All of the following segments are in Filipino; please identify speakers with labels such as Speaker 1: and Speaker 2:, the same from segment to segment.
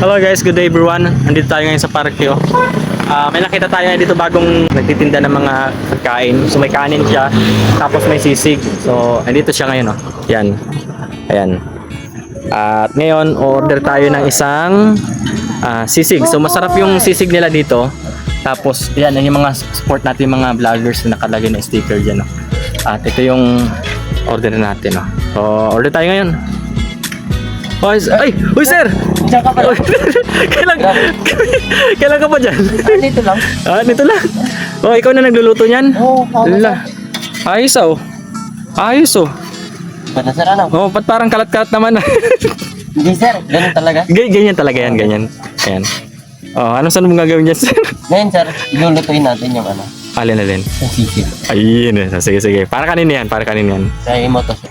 Speaker 1: Hello guys, good day everyone. Nandito tayo ngayon sa parkyo. Ah, may nakita tayo dito bagong nagtitinda ng mga pagkain. So may kanin siya, tapos may sisig. So andito siya ngayon, oh. Yan. Ayan. At ngayon, order tayo ng isang ah, sisig. So masarap yung sisig nila dito. Tapos, yan, yan yung mga support natin mga vloggers na nakalagay na sticker dyan. Oh. At ito yung order natin. Oh. So, order tayo ngayon. Oh, is- ay! Uy, sir!
Speaker 2: Diyan ka pa
Speaker 1: Uy, kailan, kailan ka pa dyan?
Speaker 2: Ah, dito lang.
Speaker 1: ah, dito lang. Oh, ikaw na nagluluto niyan?
Speaker 2: Oo, oh,
Speaker 1: Lala. Ayos oh. Ayos oh.
Speaker 2: Bata sir, ano?
Speaker 1: Oh, ba't parang kalat-kalat naman?
Speaker 2: Hindi sir, ganun talaga.
Speaker 1: G- ganyan talaga yan, ganyan. Ayan. Oh, anong saan mo gagawin yan, sir?
Speaker 2: Ngayon sir, lulutuin natin yung ano,
Speaker 1: Alin, alin.
Speaker 2: yung sisig.
Speaker 1: Ayun, eh. sige, sige. Para kanina yan, para kanina yan.
Speaker 2: Sa imoto sir.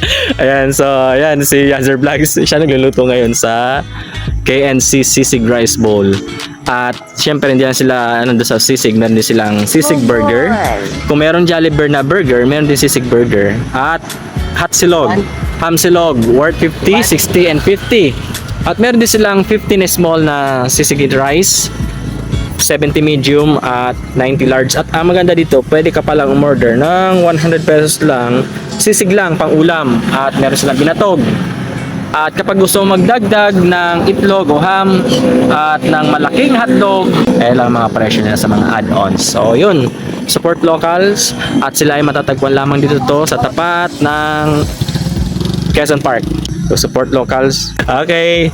Speaker 1: Ayan, so, ayan, si Yazzer Vlogs, siya nagluluto ngayon sa KNC Sisig Rice Bowl. At, syempre, hindi lang sila, ano, sa sisig, meron din silang sisig burger. Kung meron Jollibee na burger, meron din sisig burger. At, hot silog, ham silog, worth 50, 60, and 50. At meron din silang 15 na small na sisig rice, 70 medium at 90 large. At ang maganda dito, pwede ka palang umorder ng 100 pesos lang, sisig lang pang ulam at meron silang binatog. At kapag gusto magdagdag ng itlog o ham at ng malaking hotdog, eh lang mga presyo nila sa mga add-ons. So yun, support locals at sila ay matatagpuan lamang dito to sa tapat ng Quezon Park. So support locals. Okay.